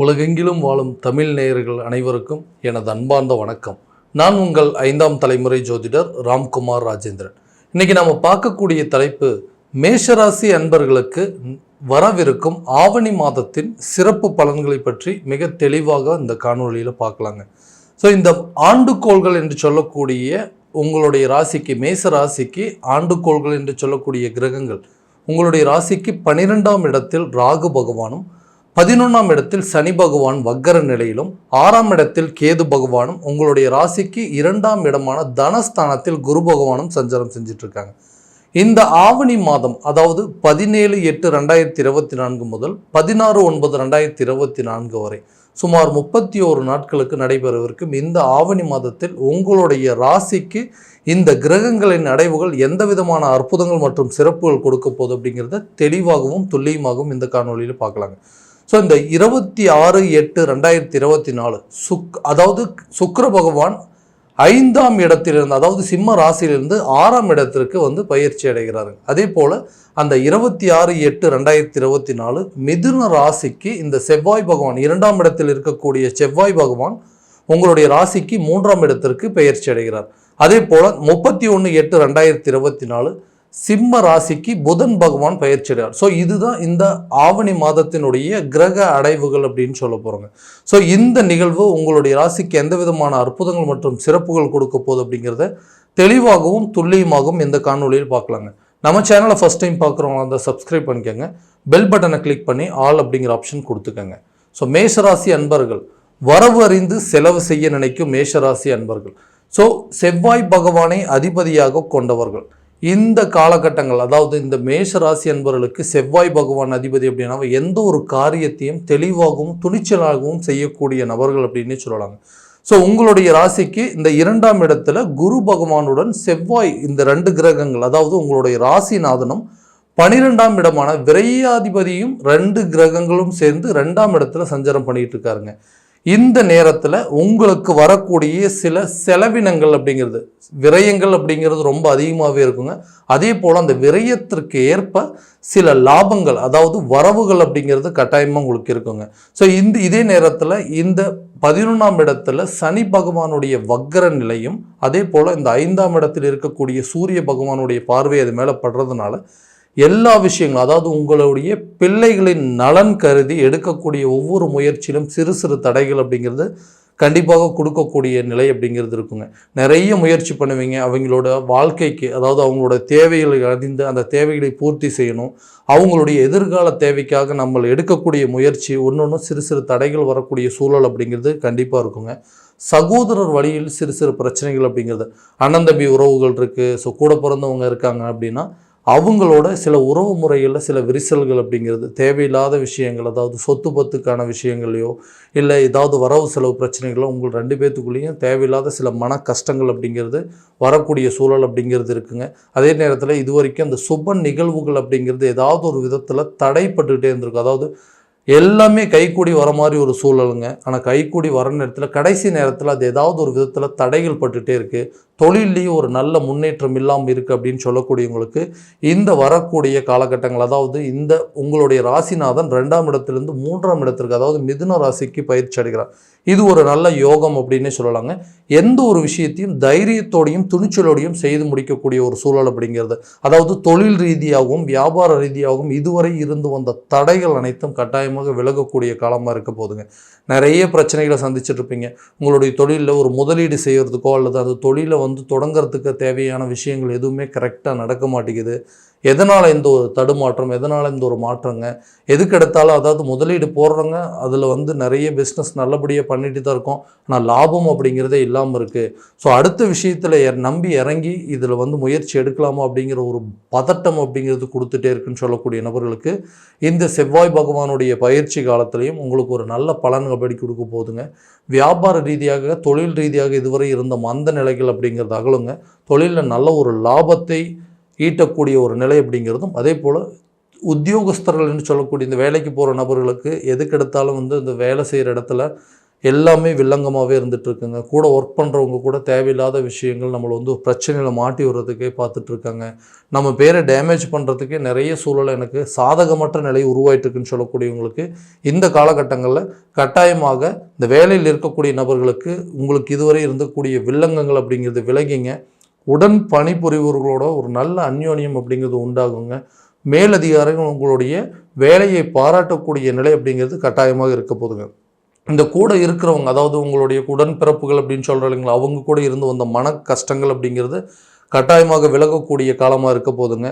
உலகெங்கிலும் வாழும் தமிழ் நேயர்கள் அனைவருக்கும் எனது அன்பார்ந்த வணக்கம். நான் உங்கள் ஐந்தாம் தலைமுறை ஜோதிடர் ராம்குமார் ராஜேந்திரன். இன்னைக்கு நாம் பார்க்கக்கூடிய தலைப்பு மேஷராசி அன்பர்களுக்கு வரவிருக்கும் ஆவணி மாதத்தின் சிறப்பு பலன்களை பற்றி மிக தெளிவாக இந்த காணொலியில் பார்க்கலாங்க. ஸோ இந்த ஆண்டுகோள்கள் என்று சொல்லக்கூடிய உங்களுடைய ராசிக்கு மேச ராசிக்கு ஆண்டுகோள்கள் என்று சொல்லக்கூடிய கிரகங்கள் உங்களுடைய ராசிக்கு பனிரெண்டாம் இடத்தில் ராகு பகவானும் பதினொன்றாம் இடத்தில் சனி பகவான் வக்கர நிலையிலும் ஆறாம் இடத்தில் கேது பகவானும் உங்களுடைய ராசிக்கு இரண்டாம் இடமான தனஸ்தானத்தில் குரு பகவானும் சஞ்சாரம் செஞ்சுட்டு இருக்காங்க இந்த ஆவணி மாதம் அதாவது பதினேழு எட்டு ரெண்டாயிரத்தி இருபத்தி நான்கு முதல் பதினாறு ஒன்பது ரெண்டாயிரத்தி இருபத்தி நான்கு வரை சுமார் முப்பத்தி ஓரு நாட்களுக்கு நடைபெறவிருக்கும் இந்த ஆவணி மாதத்தில் உங்களுடைய ராசிக்கு இந்த கிரகங்களின் அடைவுகள் எந்த விதமான அற்புதங்கள் மற்றும் சிறப்புகள் கொடுக்க போகுது அப்படிங்கிறத தெளிவாகவும் துல்லியமாகவும் இந்த காணொலியில் பார்க்கலாங்க. ஸோ இந்த இருபத்தி ஆறு எட்டு ரெண்டாயிரத்தி இருபத்தி நாலு சுக் அதாவது சுக்கர பகவான் ஐந்தாம் இடத்திலிருந்து அதாவது சிம்ம ராசியிலிருந்து ஆறாம் இடத்திற்கு வந்து பயிற்சி அடைகிறாரு. அதே போல் அந்த இருபத்தி ஆறு எட்டு ரெண்டாயிரத்தி இருபத்தி நாலு மிதுன ராசிக்கு இந்த செவ்வாய் பகவான் இரண்டாம் இடத்தில் இருக்கக்கூடிய செவ்வாய் பகவான் உங்களுடைய ராசிக்கு மூன்றாம் இடத்திற்கு பயிற்சி அடைகிறார். அதே போல் முப்பத்தி ஒன்று எட்டு ரெண்டாயிரத்தி இருபத்தி நாலு சிம்ம ராசிக்கு புதன் பகவான் பயிற்சியார் ஸோ இதுதான் இந்த ஆவணி மாதத்தினுடைய கிரக அடைவுகள் அப்படின்னு சொல்ல போகிறோங்க ஸோ இந்த நிகழ்வு உங்களுடைய ராசிக்கு எந்த விதமான அற்புதங்கள் மற்றும் சிறப்புகள் கொடுக்க போகுது அப்படிங்கிறத தெளிவாகவும் துல்லியமாகவும் இந்த காணொலியில் பார்க்கலாங்க. நம்ம சேனலை ஃபஸ்ட் டைம் பார்க்குறவங்க அந்த சப்ஸ்கிரைப் பண்ணிக்கோங்க. பெல் பட்டனை கிளிக் பண்ணி ஆல் அப்படிங்கிற ஆப்ஷன் கொடுத்துக்கோங்க. ஸோ மேஷராசி அன்பர்கள் வரவு அறிந்து செலவு செய்ய நினைக்கும் மேஷராசி அன்பர்கள். ஸோ செவ்வாய் பகவானை அதிபதியாக கொண்டவர்கள். இந்த காலகட்டங்கள் அதாவது இந்த மேஷ ராசி என்பவர்களுக்கு செவ்வாய் பகவான் அதிபதி அப்படின்னா எந்த ஒரு காரியத்தையும் தெளிவாகவும் துணிச்சலாகவும் செய்யக்கூடிய நபர்கள் அப்படின்னு சொல்லலாங்க. ஸோ உங்களுடைய ராசிக்கு இந்த இரண்டாம் இடத்துல குரு பகவானுடன் செவ்வாய் இந்த ரெண்டு கிரகங்கள் அதாவது உங்களுடைய ராசிநாதனும் பனிரெண்டாம் இடமான விரையாதிபதியும் ரெண்டு கிரகங்களும் சேர்ந்து ரெண்டாம் இடத்துல சஞ்சாரம் பண்ணிட்டு இருக்காருங்க. இந்த நேரத்தில் உங்களுக்கு வரக்கூடிய சில செலவினங்கள் அப்படிங்கிறது விரயங்கள் அப்படிங்கிறது ரொம்ப அதிகமாகவே இருக்குங்க. அதே போல் அந்த விரயத்திற்கு ஏற்ப சில லாபங்கள் அதாவது வரவுகள் அப்படிங்கிறது கட்டாயமாக உங்களுக்கு இருக்குங்க. ஸோ இந்த இதே நேரத்தில் இந்த பதினொன்றாம் இடத்துல சனி பகவானுடைய வக்கர நிலையும் அதே போல் இந்த ஐந்தாம் இடத்தில் இருக்கக்கூடிய சூரிய பகவானுடைய பார்வை அது மேலே படுறதுனால எல்லா விஷயங்களும் அதாவது உங்களுடைய பிள்ளைகளின் நலன் கருதி எடுக்கக்கூடிய ஒவ்வொரு முயற்சியிலும் சிறு சிறு தடைகள் அப்படிங்கிறது கண்டிப்பாக கொடுக்கக்கூடிய நிலை அப்படிங்கிறது இருக்குங்க. நிறைய முயற்சி பண்ணுவீங்க அவங்களோட வாழ்க்கைக்கு அதாவது அவங்களோட தேவைகளை அறிந்து அந்த தேவைகளை பூர்த்தி செய்யணும். அவங்களுடைய எதிர்கால தேவைக்காக நம்ம எடுக்கக்கூடிய முயற்சி ஒன்று ஒன்று சிறு சிறு தடைகள் வரக்கூடிய சூழல் அப்படிங்கிறது கண்டிப்பாக இருக்குங்க. சகோதரர் வழியில் சிறு சிறு பிரச்சனைகள் அப்படிங்கிறது. அண்ணன் தம்பி உறவுகள் இருக்குது ஸோ கூட பிறந்தவங்க இருக்காங்க அப்படின்னா அவங்களோட சில உறவு முறைகளில் சில விரிசல்கள் அப்படிங்கிறது தேவையில்லாத விஷயங்கள் அதாவது சொத்து பத்துக்கான விஷயங்களையோ இல்லை ஏதாவது வரவு செலவு பிரச்சனைகளோ உங்கள் ரெண்டு பேர்த்துக்குள்ளேயும் தேவையில்லாத சில மன கஷ்டங்கள் அப்படிங்கிறது வரக்கூடிய சூழல் அப்படிங்கிறது இருக்குங்க. அதே நேரத்தில் இது வரைக்கும் அந்த சுப நிகழ்வுகள் அப்படிங்கிறது ஏதாவது ஒரு விதத்தில் தடைப்பட்டுக்கிட்டே இருந்திருக்கும். அதாவது எல்லாமே கைக்கூடி வர மாதிரி ஒரு சூழலுங்க. ஆனால் கைக்கூடி வர நேரத்தில் கடைசி நேரத்தில் அது ஏதாவது ஒரு விதத்தில் தடைகள் பட்டுகிட்டே இருக்குது தொழிலையும் ஒரு நல்ல முன்னேற்றம் இல்லாமல் இருக்குது அப்படின்னு சொல்லக்கூடியவங்களுக்கு இந்த வரக்கூடிய காலகட்டங்கள் அதாவது இந்த உங்களுடைய ராசிநாதன் ரெண்டாம் இடத்துலேருந்து மூன்றாம் இடத்திற்கு அதாவது மிதுன ராசிக்கு பயிற்சி அடைகிறார். இது ஒரு நல்ல யோகம் அப்படின்னே சொல்லலாங்க. எந்த ஒரு விஷயத்தையும் தைரியத்தோடையும் துணிச்சலோடையும் செய்து முடிக்கக்கூடிய ஒரு சூழல் அப்படிங்கிறது. அதாவது தொழில் ரீதியாகவும் வியாபார ரீதியாகவும் இதுவரை இருந்து வந்த தடைகள் அனைத்தும் கட்டாயமாக விலகக்கூடிய காலமாக இருக்க போதுங்க நிறைய பிரச்சனைகளை சந்திச்சிட்டுருப்பீங்க உங்களுடைய தொழிலில் ஒரு முதலீடு செய்கிறதுக்கோ அல்லது அந்த தொழிலை வந்து தொடங்குறதுக்கு தேவையான விஷயங்கள் எதுவுமே கரெக்டாக நடக்க மாட்டேங்குது. எதனால் இந்த ஒரு தடுமாற்றம் எதனால் இந்த ஒரு மாற்றங்க? எதுக்கு எடுத்தாலும் அதாவது முதலீடு போடுறவங்க அதில் வந்து நிறைய பிஸ்னஸ் நல்லபடியாக பண்ணிட்டு தான் இருக்கோம். ஆனால் லாபம் அப்படிங்கிறதே இல்லாமல் இருக்குது ஸோ அடுத்த விஷயத்தில் நம்பி இறங்கி இதில் வந்து முயற்சி எடுக்கலாமா அப்படிங்கிற ஒரு பதட்டம் அப்படிங்கிறது கொடுத்துட்டே இருக்குன்னு சொல்லக்கூடிய நபர்களுக்கு இந்த செவ்வாய் பகவானுடைய பயிற்சி காலத்திலையும் உங்களுக்கு ஒரு நல்ல பலன் அப்படி கொடுக்க போகுதுங்க. வியாபார ரீதியாக தொழில் ரீதியாக இதுவரை இருந்த மந்த நிலைகள் அப்படிங்கிறது அகலுங்க. தொழிலில் நல்ல ஒரு லாபத்தை ஈட்டக்கூடிய ஒரு நிலை அப்படிங்கிறதும் அதே போல் உத்தியோகஸ்தர்கள் என்று சொல்லக்கூடிய இந்த வேலைக்கு போகிற நபர்களுக்கு எதுக்கெடுத்தாலும் வந்து இந்த வேலை செய்கிற இடத்துல எல்லாமே வில்லங்கமாகவே இருந்துகிட்ருக்குங்க கூட ஒர்க் பண்ணுறவங்க கூட தேவையில்லாத விஷயங்கள் நம்மளை வந்து பிரச்சனையில் மாட்டி விடுறதுக்கே பார்த்துட்ருக்காங்க நம்ம பேரை டேமேஜ் பண்ணுறதுக்கே நிறைய சூழல் எனக்கு சாதகமற்ற நிலை உருவாயிட்டுருக்குன்னு சொல்லக்கூடியவங்களுக்கு இந்த காலகட்டங்களில் கட்டாயமாக இந்த வேலையில் இருக்கக்கூடிய நபர்களுக்கு உங்களுக்கு இதுவரை இருந்தக்கூடிய வில்லங்கங்கள் அப்படிங்கிறது விலகிங்க உடன் பணிபுரிபவர்களோட ஒரு நல்ல அந்யோன்யம் அப்படிங்கிறது உண்டாகுங்க. மேலதிகாரிகள் உங்களுடைய வேலையை பாராட்டக்கூடிய நிலை அப்படிங்கிறது கட்டாயமாக இருக்க போதுங்க. இந்த கூட இருக்கிறவங்க அதாவது உங்களுடைய உடன்பிறப்புகள் அப்படின்னு சொல்கிறாங்க இல்லைங்களா அவங்க கூட இருந்து வந்த மன கஷ்டங்கள் அப்படிங்கிறது கட்டாயமாக விலகக்கூடிய காலமாக இருக்க போதுங்க.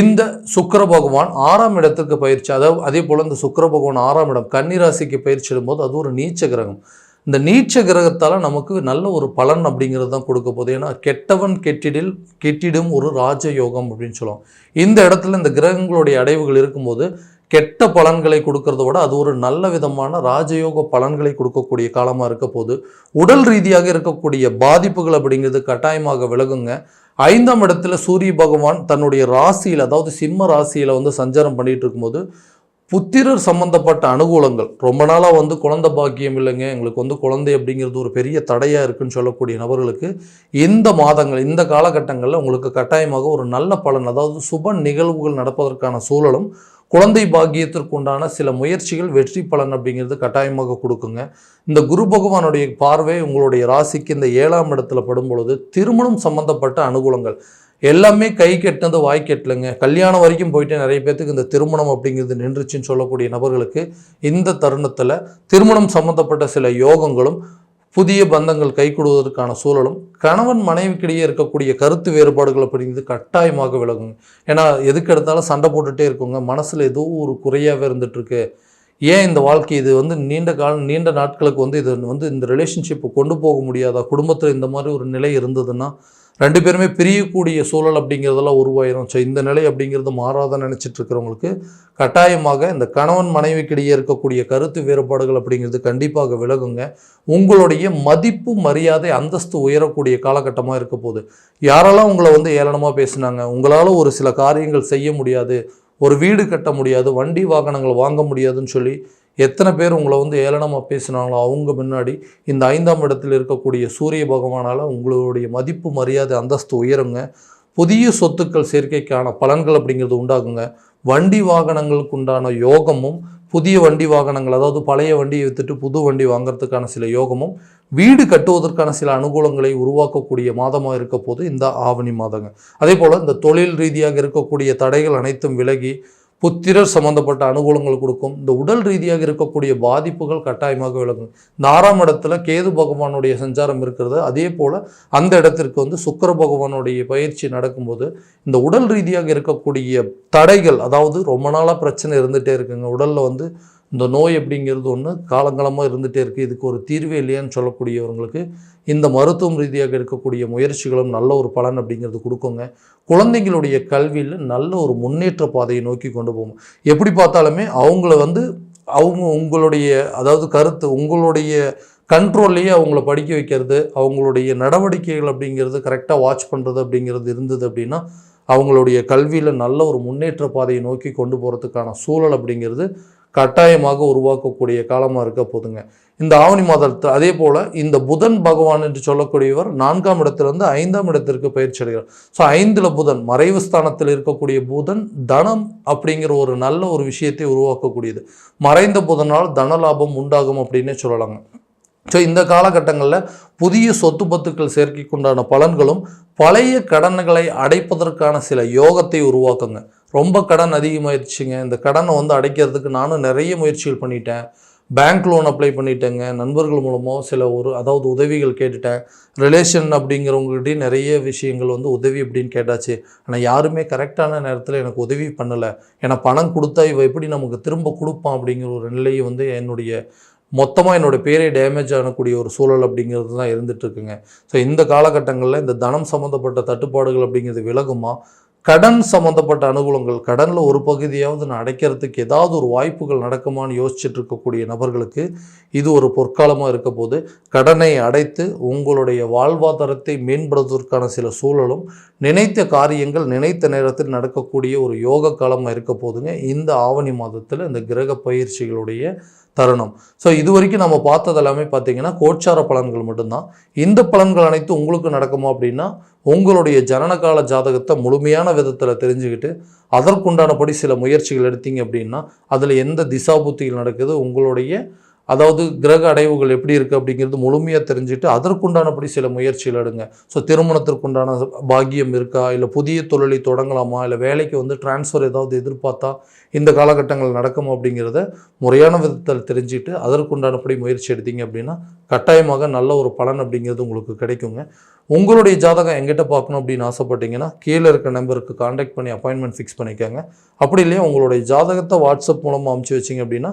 இந்த சுக்கர பகவான் ஆறாம் இடத்துக்கு பயிற்சி அதாவது அதே போல் இந்த சுக்கர பகவான் ஆறாம் இடம் கன்னிராசிக்கு பயிற்சி இடும்போது அது ஒரு நீச்ச கிரகம். இந்த நீச்ச கிரகத்தால் நமக்கு நல்ல ஒரு பலன் அப்படிங்கிறது தான் கொடுக்க போகுது. ஏன்னா கெட்டவன் கெட்டிடில் கெட்டிடும் ஒரு ராஜயோகம் அப்படின்னு சொல்லுவோம். இந்த இடத்துல இந்த கிரகங்களுடைய அடைவுகள் இருக்கும்போது கெட்ட பலன்களை கொடுக்கறத விட அது ஒரு நல்ல விதமான ராஜயோக பலன்களை கொடுக்கக்கூடிய காலமாக இருக்க போது உடல் ரீதியாக இருக்கக்கூடிய பாதிப்புகள் அப்படிங்கிறது கட்டாயமாக விலகுங்க. ஐந்தாம் இடத்துல சூரிய பகவான் தன்னுடைய ராசியில் அதாவது சிம்ம ராசியில் வந்து சஞ்சாரம் பண்ணிகிட்டு இருக்கும்போது புத்திரர் சம்பந்தப்பட்ட அனுகூலங்கள். ரொம்ப நாளாக வந்து குழந்தை பாக்கியம் இல்லைங்க. எங்களுக்கு வந்து குழந்தை அப்படிங்கிறது ஒரு பெரிய தடையாக இருக்குன்னு சொல்லக்கூடிய நபர்களுக்கு இந்த மாதங்கள் இந்த காலகட்டங்களில் உங்களுக்கு கட்டாயமாக ஒரு நல்ல பலன் அதாவது சுப நிகழ்வுகள் நடப்பதற்கான சூழலும் குழந்தை பாக்கியத்திற்கு உண்டான சில முயற்சிகள் வெற்றி பலன் அப்படிங்கிறது கட்டாயமாக கொடுக்குங்க. இந்த குரு பகவானுடைய பார்வை உங்களுடைய ராசிக்கு இந்த ஏழாம் இடத்துல படும் பொழுது திருமணம் சம்பந்தப்பட்ட அனுகூலங்கள். எல்லாமே கை கெட்டினது வாய் கெட்டலைங்க. கல்யாணம் வரைக்கும் போயிட்டு நிறைய பேர்த்துக்கு இந்த திருமணம் அப்படிங்கிறது நின்றுச்சுன்னு சொல்லக்கூடிய நபர்களுக்கு இந்த தருணத்தில் திருமணம் சம்பந்தப்பட்ட சில யோகங்களும் புதிய பந்தங்கள் கைகூடுவதற்கான சூழலும் கணவன் மனைவிக்கிடையே இருக்கக்கூடிய கருத்து வேறுபாடுகள் அப்படிங்கிறது கட்டாயமாக விலகுங்க ஏன்னா எதுக்கு எடுத்தாலும் சண்டை போட்டுகிட்டே இருக்குங்க. மனசில் ஏதோ ஒரு குறையாகவே இருந்துகிட்ருக்கு ஏன் இந்த வாழ்க்கை இது வந்து நீண்ட காலம் நீண்ட நாட்களுக்கு வந்து இது வந்து இந்த ரிலேஷன்ஷிப்பை கொண்டு போக முடியாதா? குடும்பத்தில் இந்த மாதிரி ஒரு நிலை இருந்ததுன்னா ரெண்டு பேருமே பிரியக்கூடிய சூழல் அப்படிங்கிறதெல்லாம் உருவாயிரும். ஸோ இந்த நிலை அப்படிங்கிறது மாறாத நினச்சிட்டு இருக்கிறவங்களுக்கு கட்டாயமாக இந்த கணவன் மனைவிக்கிடையே இருக்கக்கூடிய கருத்து வேறுபாடுகள் அப்படிங்கிறது கண்டிப்பாக விலகுங்க. உங்களுடைய மதிப்பு மரியாதை அந்தஸ்து உயரக்கூடிய காலகட்டமாக இருக்க போகுது. யாரெல்லாம் உங்களை வந்து ஏளனமாக பேசினாங்க? உங்களால் ஒரு சில காரியங்கள் செய்ய முடியாது. ஒரு வீடு கட்ட முடியாது. வண்டி வாகனங்கள் வாங்க முடியாதுன்னு சொல்லி எத்தனை பேர் உங்களை வந்து ஏளனமாக பேசினாங்களோ அவங்க முன்னாடி இந்த ஐந்தாம் இடத்தில் இருக்கக்கூடிய சூரிய பகவானால் உங்களுடைய மதிப்பு மரியாதை அந்தஸ்து உயருங்க. புதிய சொத்துக்கள் சேர்க்கைக்கான பலன்கள் அப்படிங்கிறது உண்டாகுங்க. வண்டி வாகனங்களுக்கு உண்டான யோகமும் புதிய வண்டி வாகனங்கள் அதாவது பழைய வண்டியை விற்றுட்டு புது வண்டி வாங்கிறதுக்கான சில யோகமும் வீடு கட்டுவதற்கான சில அனுகூலங்களை உருவாக்கக்கூடிய மாதமாக இருக்க போது இந்த ஆவணி மாதங்க. அதே போல் இந்த தொழில் ரீதியாக இருக்கக்கூடிய தடைகள் அனைத்தும் விலகி புத்திரர் சம்பந்தப்பட்ட அனுகூலங்கள் கொடுக்கும். இந்த உடல் ரீதியாக இருக்கக்கூடிய பாதிப்புகள் கட்டாயமாக விலகும் இந்த ஆறாம் இடத்துல கேது பகவானுடைய சஞ்சாரம் இருக்கிறது. அதே போல் அந்த இடத்திற்கு வந்து சுக்கர பகவானுடைய பயிற்சி நடக்கும்போது இந்த உடல் ரீதியாக இருக்கக்கூடிய தடைகள் அதாவது ரொம்ப நாளாக பிரச்சனை இருந்துகிட்டே இருக்குங்க. உடலில் வந்து இந்த நோய் அப்படிங்கிறது ஒன்று காலங்காலமாக இருந்துகிட்டே இருக்குது இதுக்கு ஒரு தீர்வே இல்லையான்னு சொல்லக்கூடியவங்களுக்கு இந்த மருத்துவம் ரீதியாக இருக்கக்கூடிய முயற்சிகளும் நல்ல ஒரு பலன் அப்படிங்கிறது கொடுக்குங்க. குழந்தைங்களுடைய கல்வியில் நல்ல ஒரு முன்னேற்ற பாதையை நோக்கி கொண்டு போகும். எப்படி பார்த்தாலுமே அவங்கள வந்து அவங்க உங்களுடைய அதாவது கருத்து உங்களுடைய கண்ட்ரோல்லையே அவங்கள படிக்க வைக்கிறது அவங்களுடைய நடவடிக்கைகள் அப்படிங்கிறது கரெக்டாக வாட்ச் பண்ணுறது அப்படிங்கிறது இருந்தது அப்படின்னா அவங்களுடைய கல்வியில் நல்ல ஒரு முன்னேற்ற பாதையை நோக்கி கொண்டு போகிறதுக்கான சூழல் அப்படிங்கிறது கட்டாயமாக உருவாக்கக்கூடிய காலமாக இருக்க போதுங்க. இந்த ஆவணி மாதத்தில் அதே போல் இந்த புதன் பகவான் என்று சொல்லக்கூடியவர் நான்காம் இடத்திலிருந்து ஐந்தாம் இடத்திற்கு பயிற்சி அடைகிறார். ஸோ ஐந்தில் புதன் மறைவு ஸ்தானத்தில் இருக்கக்கூடிய புதன் தனம் அப்படிங்கிற ஒரு நல்ல ஒரு விஷயத்தை உருவாக்கக்கூடியது. மறைந்த புதனால் தன லாபம் உண்டாகும் அப்படின்னே சொல்லலாங்க. ஸோ இந்த காலகட்டங்களில் புதிய சொத்து பத்துக்கள் சேர்க்கைக்குண்டான பலன்களும் பழைய கடன்களை அடைப்பதற்கான சில யோகத்தை உருவாக்குங்க. ரொம்ப கடன் அதிகமாயிருச்சுங்க. இந்த கடனை வந்து அடைக்கிறதுக்கு நானும் நிறைய முயற்சிகள் பண்ணிட்டேன். பேங்க் லோன் அப்ளை பண்ணிட்டேங்க. நண்பர்கள் மூலமாக சில ஒரு அதாவது உதவிகள் கேட்டுட்டேன். ரிலேஷன் அப்படிங்கிறவங்ககிட்டயும் நிறைய விஷயங்கள் வந்து உதவி அப்படின்னு கேட்டாச்சு. ஆனால் யாருமே கரெக்டான நேரத்தில் எனக்கு உதவி பண்ணலை. ஏன்னா பணம் கொடுத்தா இவ எப்படி நமக்கு திரும்ப கொடுப்பான் அப்படிங்கிற ஒரு நிலையை வந்து என்னுடைய மொத்தமாக என்னோடய பேரே டேமேஜ் ஆகக்கூடிய ஒரு சூழல் அப்படிங்கிறது தான் இருந்துகிட்ருக்குங்க ஸோ இந்த காலகட்டங்களில் இந்த தனம் சம்மந்தப்பட்ட தட்டுப்பாடுகள் அப்படிங்கிறது விலகுமா? கடன் சம்மந்தப்பட்ட அனுகூலங்கள் கடனில் ஒரு பகுதியாவது நான் அடைக்கிறதுக்கு ஏதாவது ஒரு வாய்ப்புகள் நடக்குமான்னு யோசிச்சுட்டு இருக்கக்கூடிய நபர்களுக்கு இது ஒரு பொற்காலமாக இருக்க போது கடனை அடைத்து உங்களுடைய வாழ்வாதாரத்தை மேம்படுத்துவதற்கான சில சூழலும் நினைத்த காரியங்கள் நினைத்த நேரத்தில் நடக்கக்கூடிய ஒரு யோக காலமாக இருக்க போதுங்க. இந்த ஆவணி மாதத்தில் இந்த கிரக பயிற்சிகளுடைய தருணம். ஸோ இது வரைக்கும் நம்ம பார்த்தது எல்லாமே பார்த்தீங்கன்னா கோச்சார பலன்கள் மட்டும்தான். இந்த பலன்கள் அனைத்தும் உங்களுக்கு நடக்குமா அப்படின்னா உங்களுடைய ஜனனகால ஜாதகத்தை முழுமையான விதத்தில் தெரிஞ்சுக்கிட்டு அதற்குண்டானபடி சில முயற்சிகள் எடுத்தீங்க அப்படின்னா அதில் எந்த திசா புத்திகள் நடக்குது? உங்களுடைய அதாவது கிரக அடைவுகள் எப்படி இருக்குது அப்படிங்கிறது முழுமையாக தெரிஞ்சுட்டு அதற்குண்டானபடி சில முயற்சிகள் எடுங்க. ஸோ திருமணத்திற்குண்டான பாக்கியம் இருக்கா? இல்லை புதிய தொழிலை தொடங்கலாமா? இல்லை வேலைக்கு வந்து டிரான்ஸ்ஃபர் ஏதாவது எதிர்பார்த்தா இந்த காலகட்டங்கள் நடக்குமா அப்படிங்கிறத முறையான விதத்தில் தெரிஞ்சுட்டு அதற்குண்டானபடி முயற்சி எடுத்தீங்க அப்படின்னா கட்டாயமாக நல்ல ஒரு பலன் அப்படிங்கிறது உங்களுக்கு கிடைக்குங்க. உங்களுடைய ஜாதகம் எங்கிட்ட பார்க்கணும் அப்படின்னு ஆசைப்பட்டீங்கன்னா கீழே இருக்க நம்பருக்கு காண்டாக்ட் பண்ணி அப்பாயின்மெண்ட் ஃபிக்ஸ் பண்ணிக்கோங்க. அப்படி இல்லையா உங்களுடைய ஜாதகத்தை வாட்ஸ்அப் மூலமாக அமுச்சு வச்சிங்க அப்படின்னா